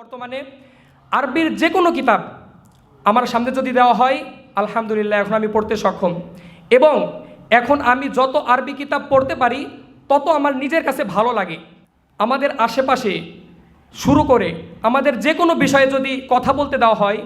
বর্তমানে আরবির যে কোনো কিতাব আমার সামনে যদি দেওয়া হয়, আলহামদুলিল্লাহ, এখন আমি পড়তে সক্ষম। এবং এখন আমি যত আরবি কিতাব পড়তে পারি, তত আমার নিজের কাছে ভালো লাগে। আমাদের আশেপাশে শুরু করে আমাদের যে কোনো বিষয়ে যদি কথা বলতে দেওয়া হয়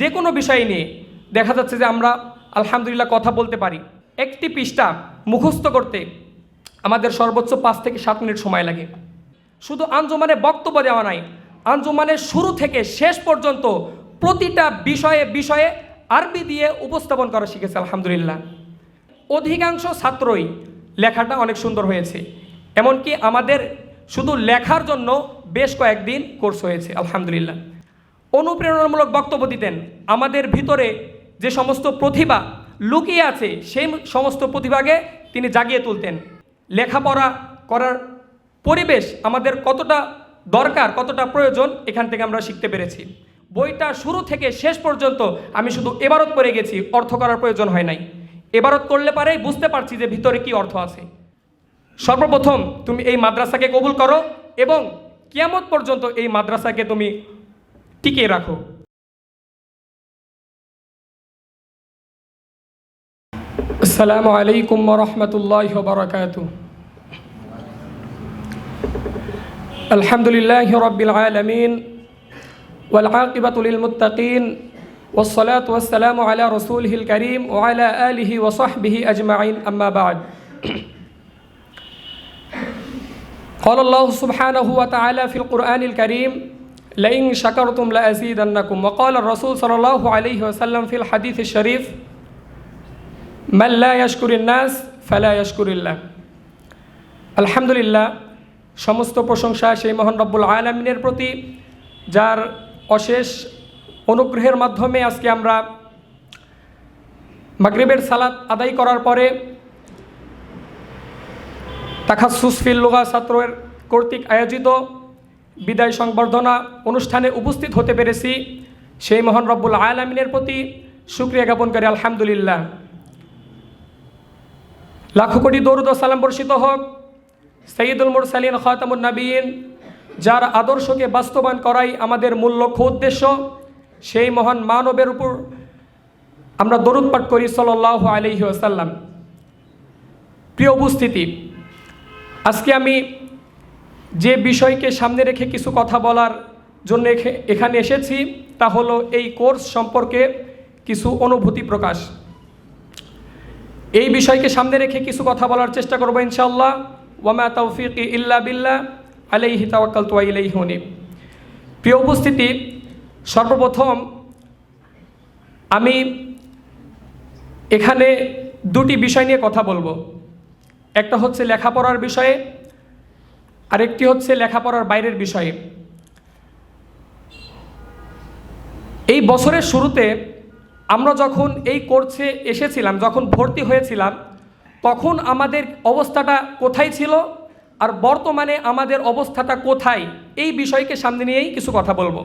যে কোনো বিষয় নিয়ে দেখা যাচ্ছে যে আমরা আলহামদুলিল্লাহ কথা বলতে পারি। একটি পৃষ্ঠা মুখস্থ করতে আমাদের সর্বোচ্চ পাঁচ থেকে সাত মিনিট সময় লাগে। শুধু আঞ্জুমানে বক্তব্য দেওয়া নাই আঞ্জুমানের শুরু থেকে শেষ পর্যন্ত প্রতিটা বিষয়ে বিষয়ে আরবি দিয়ে উপস্থাপন করা শিখেছে, আলহামদুলিল্লাহ। অধিকাংশ ছাত্রই লেখাটা অনেক সুন্দর হয়েছে। এমনকি আমাদের শুধু লেখার জন্য বেশ কয়েকদিন কোর্স হয়েছে, আলহামদুলিল্লাহ। অনুপ্রেরণামূলক বক্তব্য দিতেন। আমাদের ভিতরে যে সমস্ত প্রতিভা লুকিয়ে আছে, সেই সমস্ত প্রতিভাকে তিনি জাগিয়ে তুলতেন। লেখাপড়া করার পরিবেশ আমাদের কতটা দরকার, কতটা প্রয়োজন, এখান থেকে আমরা শিখতে পেরেছি। বইটা শুরু থেকে শেষ পর্যন্ত আমি শুধু এবারত করে গেছি, অর্থ করার প্রয়োজন হয় নাই। এবারত করলে পারেই বুঝতে পারছি যে ভিতরে কি অর্থ আছে। সর্বপ্রথম তুমি এই মাদ্রাসাকে কবুল করো এবং কিয়ামত পর্যন্ত এই মাদ্রাসাকে তুমি টিকিয়ে রাখো। আসসালামু আলাইকুম রহমতুল্লাহ الحمد لله رب العالمين والعاقبة للمتقين والصلاة والسلام على رسوله الكريم وعلى آله وصحبه أجمعين. أما بعد قال الله سبحانه وتعالى في القرآن الكريم لئن شكرتم لأزيدنكم. وقال الرسول صلى الله عليه وسلم في الحديث الشريف من لا يشكر الناس فلا يشكر الله. الحمد لله সমস্ত প্রশংসা সেই মহান রব্বুল আলমিনের প্রতি, যার অশেষ অনুগ্রহের মাধ্যমে আজকে আমরা মাগরিবের সালাত আদায় করার পরে তাখাসুস ফিল লুগা ছাত্রের কর্তৃক আয়োজিত বিদায় সংবর্ধনা অনুষ্ঠানে উপস্থিত হতে পেরেছি। সেই মহান রব্বুল আয়ালামিনের প্রতি সুক্রিয়া জ্ঞাপন করে আলহামদুলিল্লাহ। লাখো কোটি দৌরুদ সালাম বর্ষিত হোক। সঈদুল মুরসালিন খাতামুন নবীন যার আদর্শকে বাস্তবায়ন করাই আমাদের মূল লক্ষ্য উদ্দেশ্য, সেই মহান মানবের উপর আমরা দরুদ পাঠ করি সাল্লাহ আলহি আসাল্লাম প্রিয় উপস্থিতি, আজকে আমি যে বিষয়কে সামনে রেখে কিছু কথা বলার জন্য এখে- এখানে এসেছি, তা হলো এই কোর্স সম্পর্কে কিছু অনুভূতি প্রকাশ। এই বিষয়কে সামনে রেখে কিছু কথা বলার চেষ্টা করব ইনশাল্লাহ ওয়ামা তৌফিক ইল্লা বিল্লাহ আলাইহি তাওয়াক্কাল তুয়া ইলাইহি হুনিব প্রিয় উপস্থিতি, সর্বপ্রথম আমি এখানে দুটি বিষয় নিয়ে কথা বলব। একটা হচ্ছে লেখাপড়ার বিষয়ে, আরেকটি হচ্ছে লেখাপড়ার বাইরের বিষয়ে। এই বছরের শুরুতে আমরা যখন এই কোর্সে এসেছিলাম, যখন ভর্তি হয়েছিলাম তখন আমাদের অবস্থাটা কোথায় ছিল আর বর্তমানে আমাদের অবস্থাটা কোথায়? এই বিষয়কে সামনে নিয়েই কিছু কথা বলব।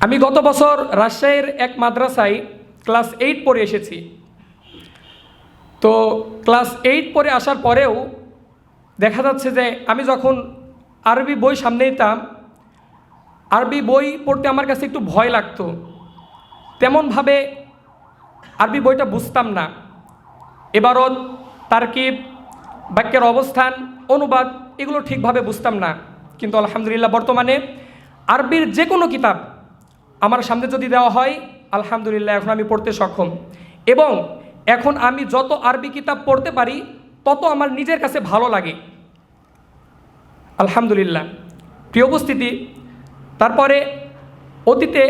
আমি গত বছর রাজশাহীর এক মাদ্রাসায় ক্লাস এইট পড়ে এসেছি। তো ক্লাস এইট পড়ে আসার পরেও দেখা যাচ্ছে যে আমি যখন আরবি বই সামনে নিতাম, আরবি বই পড়তে আমার কাছে একটু ভয় লাগতো। তেমনভাবে আরবি বইটা বুঝতাম না। এবারত, তারকিব, বাক্যের অবস্থান, অনুবাদ, এগুলো ঠিকভাবে বুঝতাম না। কিন্তু আলহামদুলিল্লাহ বর্তমানে আরবির যে কোনো কিতাব আমার সামনে যদি দেওয়া হয়, আলহামদুলিল্লাহ এখন আমি পড়তে সক্ষম। এবং এখন আমি যত আরবি কিতাব পড়তে পারি, তত আমার নিজের কাছে ভালো লাগে। আলহামদুলিল্লাহ। প্রিয় উপস্থিতি, তারপরে অতীতে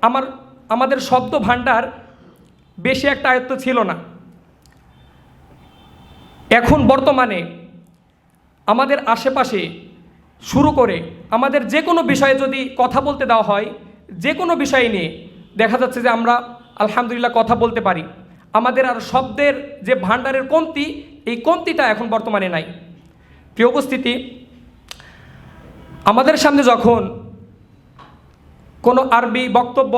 আমার, আমাদের শব্দ ভাণ্ডার বেশি একটা আয়ত্ত ছিল না। এখন বর্তমানে আমাদের আশেপাশে শুরু করে আমাদের যে কোনো বিষয়ে যদি কথা বলতে দেওয়া হয়, যে কোনো বিষয় নিয়ে দেখা যাচ্ছে যে আমরা আলহামদুলিল্লাহ কথা বলতে পারি। আমাদের আর শব্দের যে ভাণ্ডারের কমতি, এই কমতিটা এখন বর্তমানে নাই। প্রিয় উপস্থিতি, আমাদের সামনে যখন কোনো আরবি বক্তব্য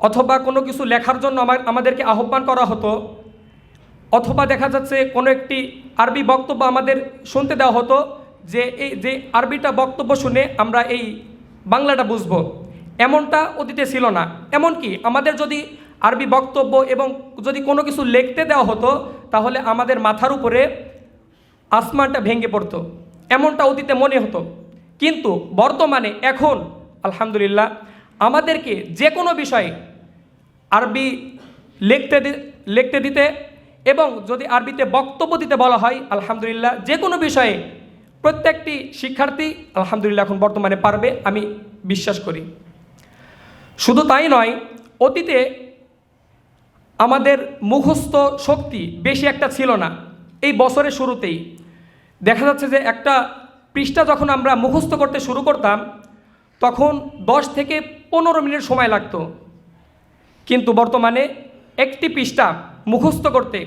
অথবা কোনো কিছু লেখার জন্য আমাদেরকে আহ্বান করা হতো অথবা দেখা যাচ্ছে কোনো একটি আরবি বক্তব্য আমাদের শুনতে দেওয়া হতো যে এই যে আরবিটা বক্তব্য শুনে আমরা এই বাংলাটা বুঝব। এমনটা অতীতে ছিল না। এমনকি আমাদের যদি আরবি বক্তব্য এবং যদি কোনো কিছু লিখতে দেওয়া হতো, তাহলে আমাদের মাথার উপরে আসমানটা ভেঙে পড়তো। এমনটা অতীতে মনে হতো। কিন্তু বর্তমানে এখন, আলহামদুলিল্লাহ, আমাদেরকে যে কোনো বিষয়ে আরবি লিখতে লিখতে দিতে এবং যদি আরবিতে বক্তব্য দিতে বলা হয়, আলহামদুলিল্লাহ, যে কোনো বিষয়ে প্রত্যেকটি শিক্ষার্থী আলহামদুলিল্লাহ এখন বর্তমানে পারবে, আমি বিশ্বাস করি। শুধু তাই নয়, অতীতে আমাদের মুখস্থ শক্তি বেশি একটা ছিল না। এই বছরের শুরুতেই দেখা যাচ্ছে যে একটা পৃষ্ঠা যখন আমরা মুখস্থ করতে শুরু করতাম, তখন দশ থেকে পনেরো মিনিট সময় লাগতো। কিন্তু বর্তমানে একটি পৃষ্ঠা মুখস্থ করতে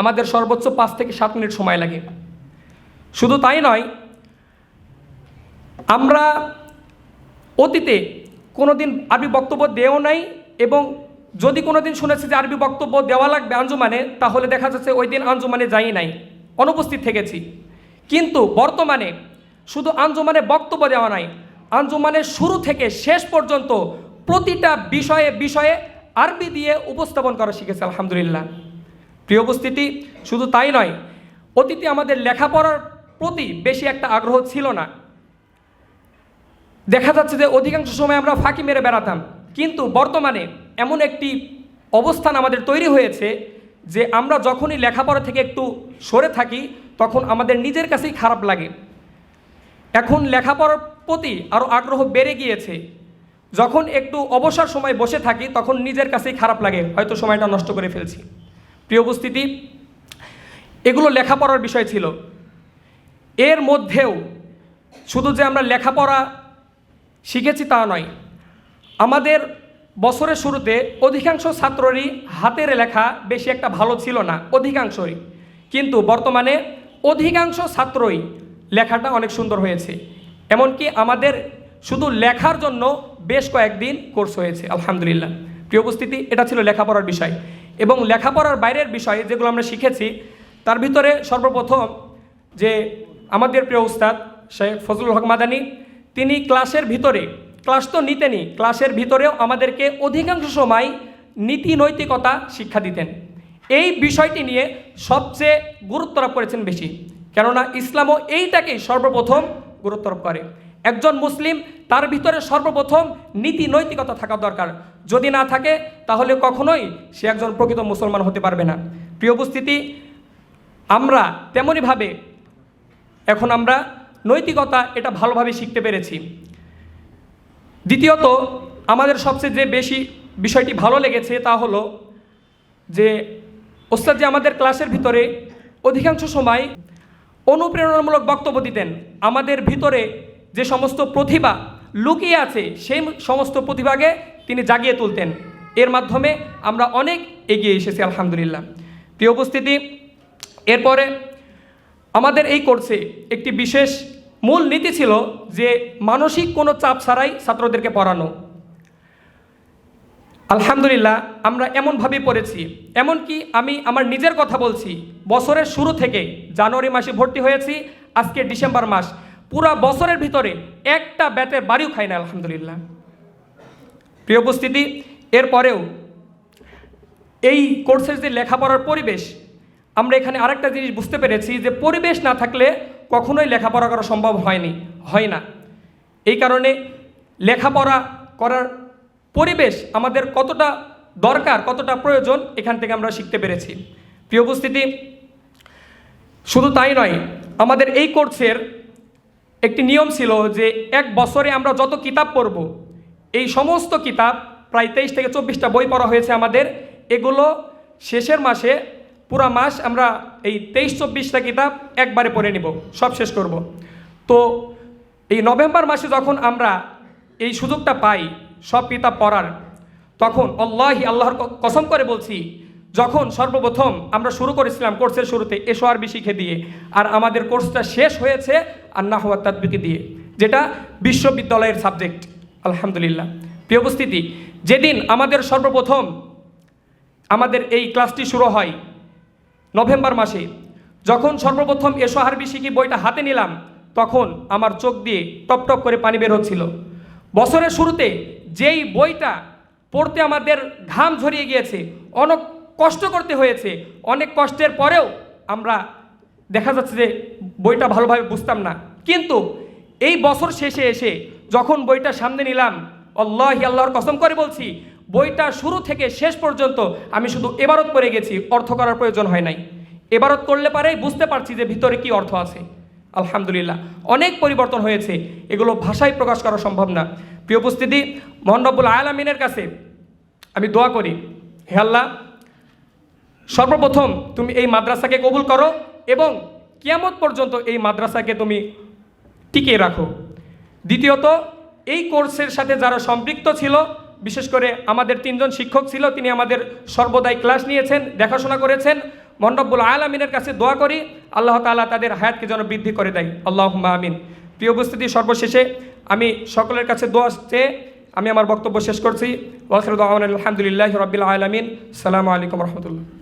আমাদের সর্বোচ্চ পাঁচ থেকে সাত মিনিট সময় লাগে। শুধু তাই নয়, আমরা অতীতে কোনো দিন আরবি বক্তব্য দেও নাই এবং যদি কোনো দিন শুনেছি যে আরবি বক্তব্য দেওয়া লাগবে আঞ্জুমানে, তাহলে দেখা যাচ্ছে ওই দিন আঞ্জুমানে যাই নাই, অনুপস্থিত থেকেছি। কিন্তু বর্তমানে শুধু আঞ্জুমানে বক্তব্য দেওয়া নাই, আঞ্জুমানের শুরু থেকে শেষ পর্যন্ত প্রতিটা বিষয়ে বিষয়ে আরবি দিয়ে উপস্থাপন করা শিখেছে, আলহামদুলিল্লাহ। প্রিয় উপস্থিতি, শুধু তাই নয়, অতীতে আমাদের লেখাপড়ার প্রতি বেশি একটা আগ্রহ ছিল না। দেখা যাচ্ছে যে অধিকাংশ সময় আমরা ফাঁকি মেরে বেড়াতাম, কিন্তু বর্তমানে এমন একটি অবস্থান আমাদের তৈরি হয়েছে যে আমরা যখনই লেখাপড়া থেকে একটু সরে থাকি, তখন আমাদের নিজের কাছেই খারাপ লাগে। এখন লেখাপড়ার প্রতি আরও আগ্রহ বেড়ে গিয়েছে। যখন একটু অবসর সময় বসে থাকি, তখন নিজের কাছেই খারাপ লাগে, হয়তো সময়টা নষ্ট করে ফেলছি। প্রিয় উপস্থিতি, এগুলো লেখাপড়ার বিষয় ছিল। এর মধ্যেও শুধু যে আমরা লেখাপড়া শিখেছি তা নয়, আমাদের বছরের শুরুতে অধিকাংশ ছাত্ররই হাতের লেখা বেশি একটা ভালো ছিল না, অধিকাংশই। কিন্তু বর্তমানে অধিকাংশ ছাত্রই লেখাটা অনেক সুন্দর হয়েছে। এমনকি আমাদের শুধু লেখার জন্য বেশ কয়েকদিন কোর্স হয়েছে, আলহামদুলিল্লাহ। প্রিয় উপস্থিতি, এটা ছিল লেখাপড়ার বিষয়। এবং লেখাপড়ার বাইরের বিষয় যেগুলো আমরা শিখেছি, তার ভিতরে সর্বপ্রথম যে আমাদের প্রিয় উস্তাদ শেখ ফজলুল হক মাদানী, তিনি ক্লাসের ভিতরে, ক্লাস তো নিতেনই ক্লাসের ভিতরেও আমাদেরকে অধিকাংশ সময় নীতি নৈতিকতা শিক্ষা দিতেন। এই বিষয়টি নিয়ে সবচেয়ে গুরুত্ব আরোপ করেছেন বেশি। কেননা ইসলামও এইটাকেই সর্বপ্রথম গুরুত্ব আরোপ করে। একজন মুসলিম, তার ভিতরে সর্বপ্রথম নীতি নৈতিকতা থাকা দরকার। যদি না থাকে, তাহলে কখনোই সে একজন প্রকৃত মুসলমান হতে পারবে না। প্রিয় উপস্থিতি, আমরা তেমনইভাবে এখন আমরা নৈতিকতা এটা ভালোভাবে শিখতে পেরেছি। দ্বিতীয়ত, আমাদের সবচেয়ে যে বেশি বিষয়টি ভালো লেগেছে তা হলো যে ওস্তাদ যে আমাদের ক্লাসের ভিতরে অধিকাংশ সময় অনুপ্রেরণামূলক বক্তব্য দিতেন। আমাদের ভিতরে যে সমস্ত প্রতিভা লুকিয়ে আছে, সেই সমস্ত প্রতিভাকে তিনি জাগিয়ে তুলতেন। এর মাধ্যমে আমরা অনেক এগিয়ে এসেছি, আলহামদুলিল্লাহ। প্রিয় উপস্থিতি, এরপরে আমাদের এই কোর্সে একটি বিশেষ মূল নীতি ছিল যে মানসিক কোনো চাপ ছাড়াই ছাত্রদেরকে পড়ানো। আলহামদুলিল্লাহ, আমরা এমনভাবেই পড়েছি। এমনকি আমি আমার নিজের কথা বলছি, বছরের শুরু থেকে জানুয়ারি মাসে ভর্তি হয়েছি, আজকে ডিসেম্বর মাস। পুরা বছরের ভিতরে একটা ব্যাতের বাড়িও খাই না, আলহামদুলিল্লাহ। প্রিয় উপস্থিতি, এরপরেও এই কোর্সের যে লেখাপড়ার পরিবেশ, আমরা এখানে আরেকটা জিনিস বুঝতে পেরেছি যে পরিবেশ না থাকলে কখনোই লেখাপড়া করা সম্ভব হয়নি, হয় না। এই কারণে লেখাপড়া করার পরিবেশ আমাদের কতটা দরকার, কতটা প্রয়োজন, এখান থেকে আমরা শিখতে পেরেছি। প্রিয় উপস্থিতি, শুধু তাই নয়, আমাদের এই কোর্সের একটি নিয়ম ছিল যে এক বছরে আমরা যত কিতাব পড়ব, এই সমস্ত কিতাব প্রায় তেইশ থেকে চব্বিশটা বই পড়া হয়েছে আমাদের। এগুলো শেষের মাসে পুরা মাস আমরা এই তেইশ, চব্বিশটা কিতাব একবারে পড়ে নিব, সব শেষ করব। তো এই নভেম্বর মাসে যখন আমরা এই সুযোগটা পাই সব কিতাব পড়ার, তখন আল্লাহি, আল্লাহর কসম করে বলছি যখন সর্বপ্রথম আমরা শুরু করেছিলাম কোর্সের শুরুতে, এসো আরবি শিখে দিয়ে। আর আমাদের কোর্সটা শেষ হয়েছে আন্না হওয়ার তাদবিকে দিয়ে, যেটা বিশ্ববিদ্যালয়ের সাবজেক্ট। আলহামদুলিল্লাহ। প্রিয় উপস্থিতি, যেদিন আমাদের সর্বপ্রথম আমাদের এই ক্লাসটি শুরু হয় নভেম্বর মাসে, যখন সর্বপ্রথম এসো আরবি শিখি বইটা হাতে নিলাম, তখন আমার চোখ দিয়ে টপ টপ করে পানি বের হচ্ছিল। বছরের শুরুতে যেই বইটা পড়তে আমাদের ঘাম ঝরিয়ে গিয়েছে, অনেক কষ্ট করতে হয়েছে। অনেক কষ্টের পরেও আমরা দেখা যাচ্ছে যে বইটা ভালোভাবে বুঝতাম না। কিন্তু এই বছর শেষে এসে যখন বইটা সামনে নিলাম, আল্লাহ আল্লাহর কসম করে বলছি, বইটা শুরু থেকে শেষ পর্যন্ত আমি শুধু এবারত করে গেছি, অর্থ করার প্রয়োজন হয় নাই। এবারত করলে পারেই বুঝতে পারছি যে ভিতরে কি অর্থ আছে। আলহামদুলিল্লাহ, অনেক পরিবর্তন হয়েছে। এগুলো ভাষায় প্রকাশ করা সম্ভব না। প্রিয় উপস্থিতি মোহাম্মবুল আয়ালামিনের কাছে আমি দোয়া করি, হে আল্লাহ সর্বপ্রথম তুমি এই মাদ্রাসাকে কবুল করো এবং কিয়ামত পর্যন্ত এই মাদ্রাসাকে তুমি টিকিয়ে রাখো। দ্বিতীয়ত, এই কোর্সের সাথে যারা সম্পৃক্ত ছিল, বিশেষ করে আমাদের তিনজন শিক্ষক ছিল, তিনি আমাদের সর্বদাই ক্লাস নিয়েছেন, দেখাশোনা করেছেন। মন্ডব্বুল আলামিনের কাছে দোয়া করি, আল্লাহ তাআলা তাদের হায়াতকে যেন বৃদ্ধি করে দেয়। আল্লাহ আমিন। প্রিয় উপস্থিতি, সর্বশেষে আমি সকলের কাছে দোয়া চেয়ে আমি আমার বক্তব্য শেষ করছি। ওয়াসরুদ আলহামদুলিল্লাহ রবিল আলমিন। সালামু আলাইকুম রহমতুল্লাহ।